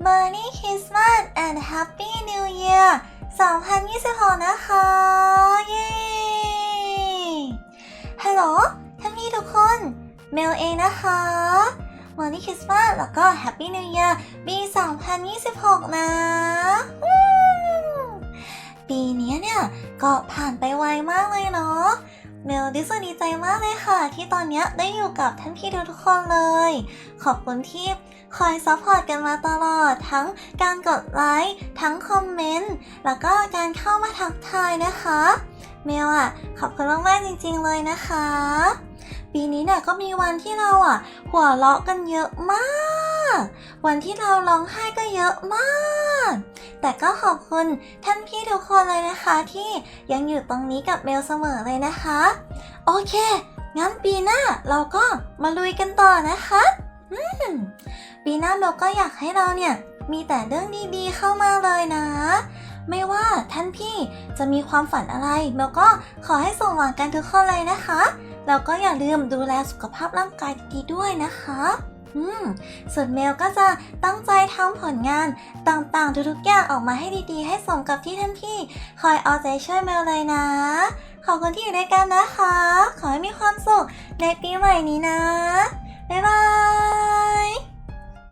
Merry Christmas and Happy New Year 2026 นะคะ เย้ฮัลโหลท่านพี่ทุกคน เมลเองนะคะ Merry Christmas แล้วก็ Happy New Year ปี 2026 นะ ปีนี้เนี่ยก็ผ่านไปไวมากเลยเนาะเมลรู้สึกดีใจมากเลยค่ะ ที่ตอนนี้ได้อยู่กับท่านพี่ทุกๆคนเลย ขอบคุณที่ คอยซัพพอร์ตกันมาตลอด ทั้งการกดไลค์ ทั้งคอมเมนต์ แล้วก็การเข้ามาทักทายนะคะ เมลอะขอบคุณมากๆจริงๆเลยนะคะ ปีนี้เนี่ยก็มีวันที่เราอะหัวเราะกันเยอะมาก วันที่เราร้องไห้ก็เยอะมาก แต่ก็ขอบคุณท่านพี่ทุกคนเลยนะคะ ที่ยังอยู่ตรงนี้กับเมลเสมอเลยนะคะ โอเคงั้นปีหน้าเราก็มาลุยกันต่อนะคะ อืม ปีหน้าเมลก็อยากให้เราเนี่ย มีแต่เรื่องดีๆเข้ามาเลยนะ ไม่ว่าท่านพี่จะมีความฝันอะไรเมลก็ขอให้ส่งหวังกันทุกคนเลยนะคะ แล้วก็อย่าลืมดูแลสุขภาพร่างกายดีด้วยนะคะอืมส่วนเมลก็จะตั้งใจทำผลงานต่างๆ ทุกๆอย่างออกมาให้ดีๆ ให้สมกับที่ท่านพี่ คอยเอาใจช่วยเมลเลยนะ ขอบคุณที่อยู่ด้วยกันนะคะ ขอให้มีความสุขในปีใหม่นี้นะ